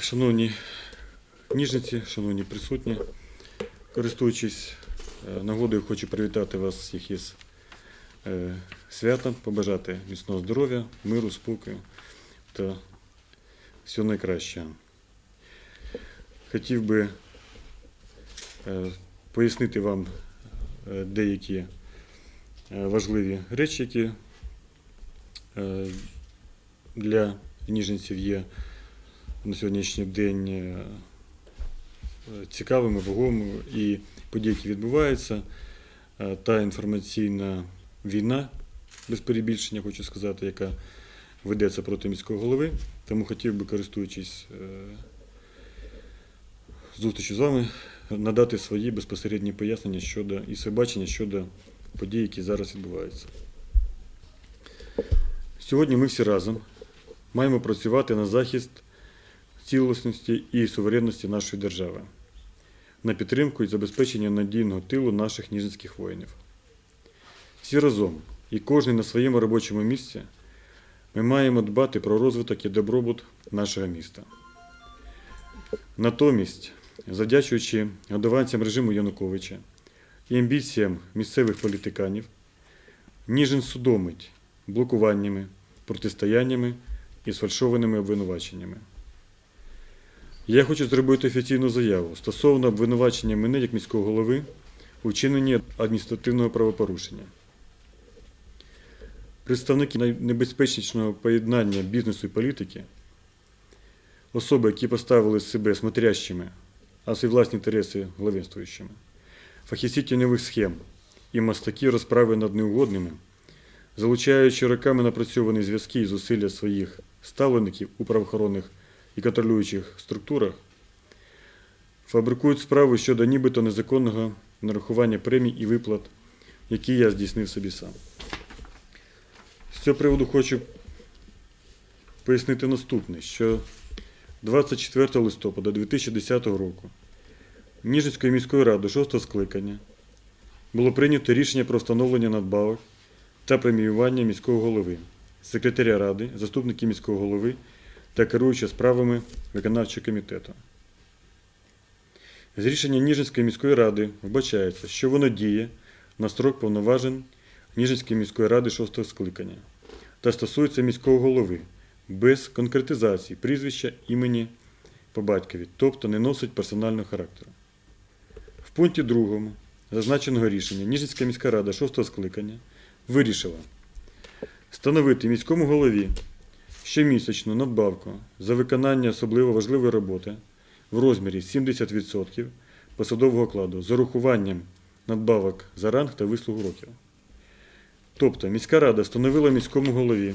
Шановні ніжниці, шановні присутні, користуючись е, нагодою, хочу привітати вас всіх із е, святом, побажати міцного здоров'я, миру, спокою та всього найкращого. Хотів би е, пояснити вам деякі важливі речі, які для ніжниців є на сьогоднішній день е, цікавими, вагомими і події, які відбуваються, е, та інформаційна війна, без перебільшення, хочу сказати, яка ведеться проти міського голови. Тому хотів би, користуючись е, зустрічю з вами, надати свої безпосередні пояснення щодо і своє бачення щодо подій, які зараз відбуваються. Сьогодні ми всі разом маємо працювати на захист цілісності і суверенності нашої держави, на підтримку і забезпечення надійного тилу наших ніжинських воїнів. Всі разом і кожен на своєму робочому місці ми маємо дбати про розвиток і добробут нашого міста. Натомість, завдячуючи годуванцям режиму Януковича і амбіціям місцевих політиканів, Ніжин судомить блокуваннями, протистояннями і сфальшованими обвинуваченнями. Я хочу зробити офіційну заяву стосовно обвинувачення мене як міського голови у вчиненні адміністративного правопорушення. Представники найнебезпечнішого поєднання бізнесу і політики, особи, які поставили себе смотрящими, а свої власні інтереси главенствуючими, фахівці тіньових схем і мастаки розправи над неугодними, залучаючи роками напрацьовані зв'язки і зусилля своїх ставлеників у правоохоронних і контролюючих структурах, фабрикують справи щодо нібито незаконного нарахування премій і виплат, які я здійснив собі сам. З цього приводу хочу пояснити наступне, що 24 листопада 2010 року Ніжинською міською радою 6 скликання було прийнято рішення про встановлення надбавок та преміювання міського голови, секретаря ради, заступників міського голови та керуюча справами виконавчого комітету. З рішення Ніжинської міської ради вбачається, що воно діє на строк повноважень Ніжинської міської ради 6 скликання та стосується міського голови без конкретизації прізвища імені по батькові, тобто не носить персонального характеру. В пункті 2 зазначеного рішення Ніжинська міська рада 6 скликання вирішила встановити міському голові щомісячну надбавку за виконання особливо важливої роботи в розмірі 70% посадового окладу з урахуванням надбавок за ранг та вислугу років. Тобто міська рада встановила міському голові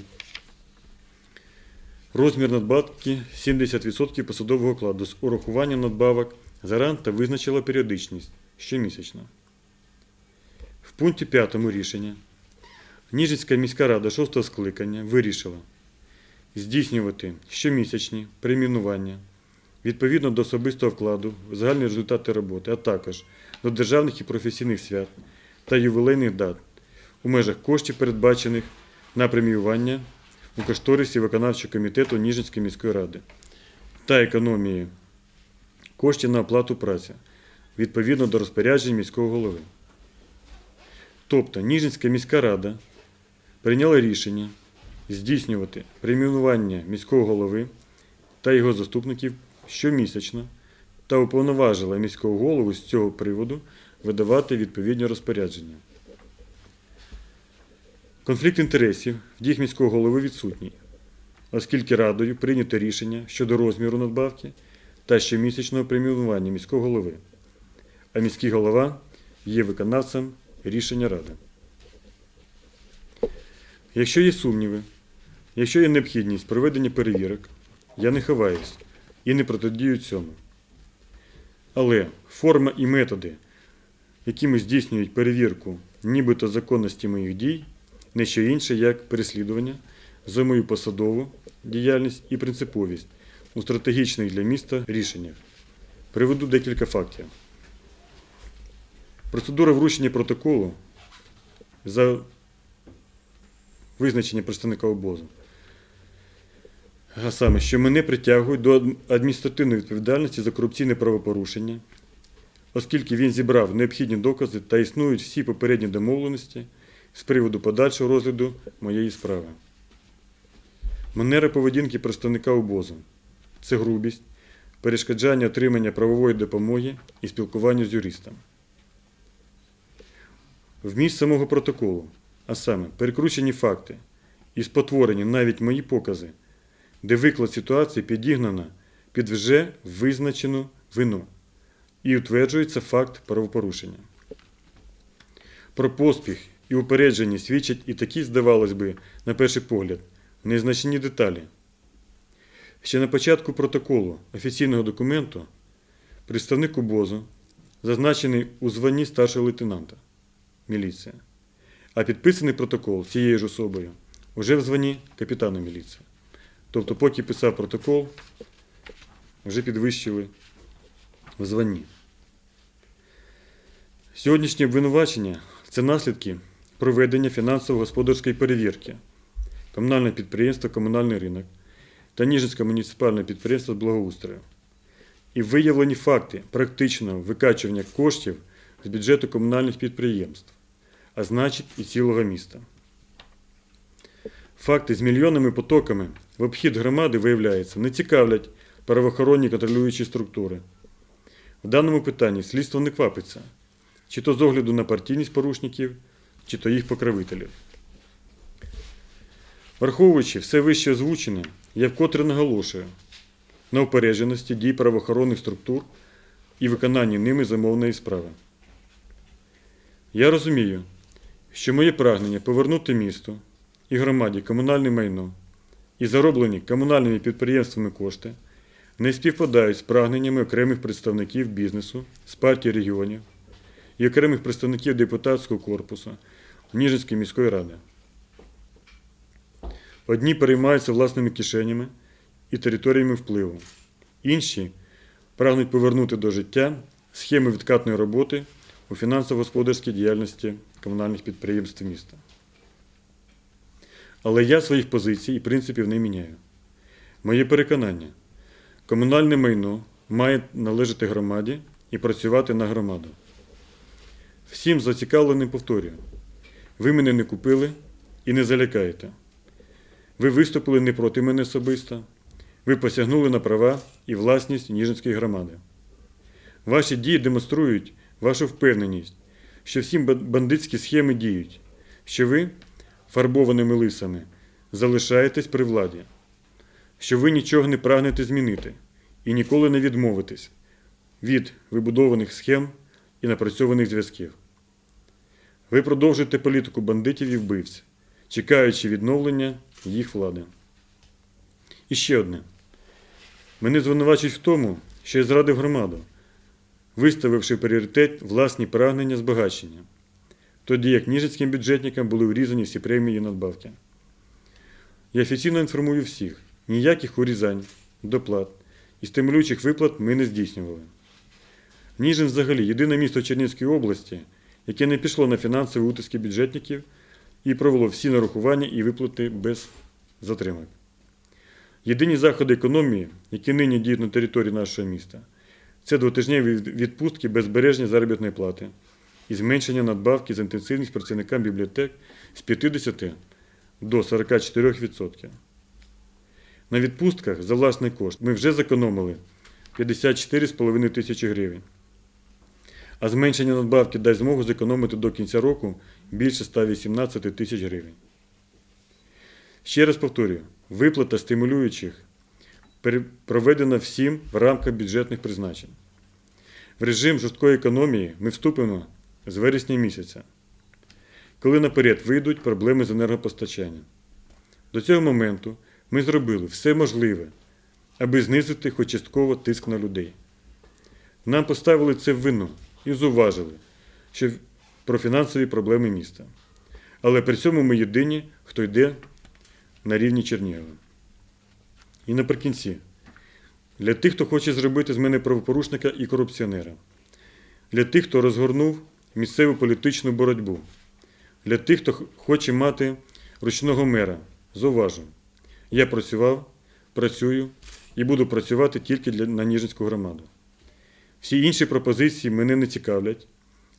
розмір надбавки 70% посадового окладу з урахуванням надбавок за ранг та визначила періодичність щомісячно. В пункті 5 рішення Ніжинська міська рада 6 скликання вирішила здійснювати щомісячні премінування відповідно до особистого вкладу в загальні результати роботи, а також до державних і професійних свят та ювілейних дат у межах коштів, передбачених на преміювання у кошторисі виконавчого комітету Ніжинської міської ради та економії коштів на оплату праці відповідно до розпоряджень міського голови. Тобто Ніжинська міська рада прийняла рішення здійснювати преміювання міського голови та його заступників щомісячно та уповноважила міського голову з цього приводу видавати відповідні розпорядження. Конфлікт інтересів в діях міського голови відсутній, оскільки радою прийнято рішення щодо розміру надбавки та щомісячного преміювання міського голови, а міський голова є виконавцем рішення ради. Якщо є сумніви, якщо є необхідність проведення перевірок, я не ховаюсь і не протидію цьому. Але форма і методи, якими здійснюють перевірку нібито законності моїх дій, не що інше, як переслідування за мою посадову діяльність і принциповість у стратегічних для міста рішеннях. Приведу декілька фактів. Процедура вручення протоколу за визначення представника обозу. А саме, що мене притягують до адміністративної відповідальності за корупційне правопорушення, оскільки він зібрав необхідні докази та існують всі попередні домовленості з приводу подальшого розгляду моєї справи. Манера поведінки представника обозу це грубість, перешкоджання отримання правової допомоги і спілкування з юристом. Вміст самого протоколу, а саме перекручені факти і спотворені навіть мої покази, де виклад ситуації підігнана під вже визначену вину і утверджується факт правопорушення. Про поспіх і упередження свідчать і такі, здавалось би, на перший погляд, незначні деталі. Ще на початку протоколу офіційного документу представник УБОЗу зазначений у званні старшого лейтенанта міліція, а підписаний протокол цією ж особою уже в званні капітана міліції. Тобто, поки писав протокол, вже підвищили в званні. Сьогоднішнє обвинувачення це наслідки проведення фінансово-господарської перевірки комунального підприємства Комунальний ринок та Ніжинське муніципальне підприємство з благоустрою і виявлені факти практичного викачування коштів з бюджету комунальних підприємств, а значить і цілого міста. Факти з мільйонними потоками в обхід громади, виявляється, не цікавлять правоохоронні контролюючі структури. В даному питанні слідство не квапиться, чи то з огляду на партійність порушників, чи то їх покровителів. Враховуючи все вище озвучене, я вкотре наголошую на упередженості дій правоохоронних структур і виконанні ними замовної справи. Я розумію, що моє прагнення повернути місту і громаді комунальне майно і зароблені комунальними підприємствами кошти не співпадають з прагненнями окремих представників бізнесу з партії регіонів і окремих представників депутатського корпусу Ніжинської міської ради. Одні переймаються власними кишенями і територіями впливу, інші прагнуть повернути до життя схеми відкатної роботи у фінансово-господарській діяльності комунальних підприємств міста. Але я своїх позицій і принципів не міняю. Моє переконання комунальне майно має належати громаді і працювати на громаду. Всім зацікавленим повторюю, ви мене не купили і не залякаєте. Ви виступили не проти мене особисто, ви посягнули на права і власність Ніжинської громади. Ваші дії демонструють вашу впевненість, що всі бандитські схеми діють, що ви, фарбованими лисами, залишаєтесь при владі, що ви нічого не прагнете змінити і ніколи не відмовитесь від вибудованих схем і напрацьованих зв'язків. Ви продовжуєте політику бандитів і вбивць, чекаючи відновлення їх влади. І ще одне. Мене звинувачують в тому, що я зрадив громаду, виставивши пріоритет власні прагнення збагачення, тоді як ніжицьким бюджетникам були врізані всі премії і надбавки. Я офіційно інформую всіх, ніяких урізань, доплат і стимулюючих виплат ми не здійснювали. Ніжин взагалі єдине місто Чернівської області, яке не пішло на фінансові утиски бюджетників і провело всі нарахування і виплати без затримок. Єдині заходи економії, які нині діють на території нашого міста, це двотижневі відпустки без збереження заробітної плати і зменшення надбавки за інтенсивність працівникам бібліотек з 50 до 44%. На відпустках за власний кошт ми вже зекономили 54,5 тисячі гривень. А зменшення надбавки дасть змогу зекономити до кінця року більше 118 тисяч гривень. Ще раз повторюю, виплата стимулюючих проведена всім в рамках бюджетних призначень. В режим жорсткої економії ми вступимо з вересня місяця, коли наперед вийдуть проблеми з енергопостачанням. До цього моменту ми зробили все можливе, аби знизити хоч частково тиск на людей. Нам поставили це в вину і зуважили, що про фінансові проблеми міста. Але при цьому ми єдині, хто йде на рівні Чернігова. І наприкінці, для тих, хто хоче зробити з мене правопорушника і корупціонера, для тих, хто розгорнув місцеву політичну боротьбу, для тих, хто хоче мати ручного мера. Зауважу, я працював, працюю і буду працювати тільки для, на Ніжинську громаду. Всі інші пропозиції мене не цікавлять,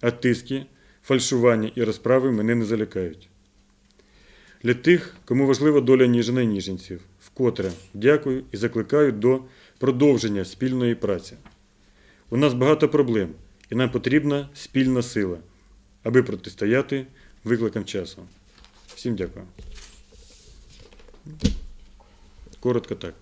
а тиски, фальшування і розправи мене не залякають. Для тих, кому важлива доля Ніжина і Ніжинців, вкотре дякую і закликаю до продовження спільної праці. У нас багато проблем, і нам потрібна спільна сила, аби протистояти викликам часу. Всім дякую. Коротко так.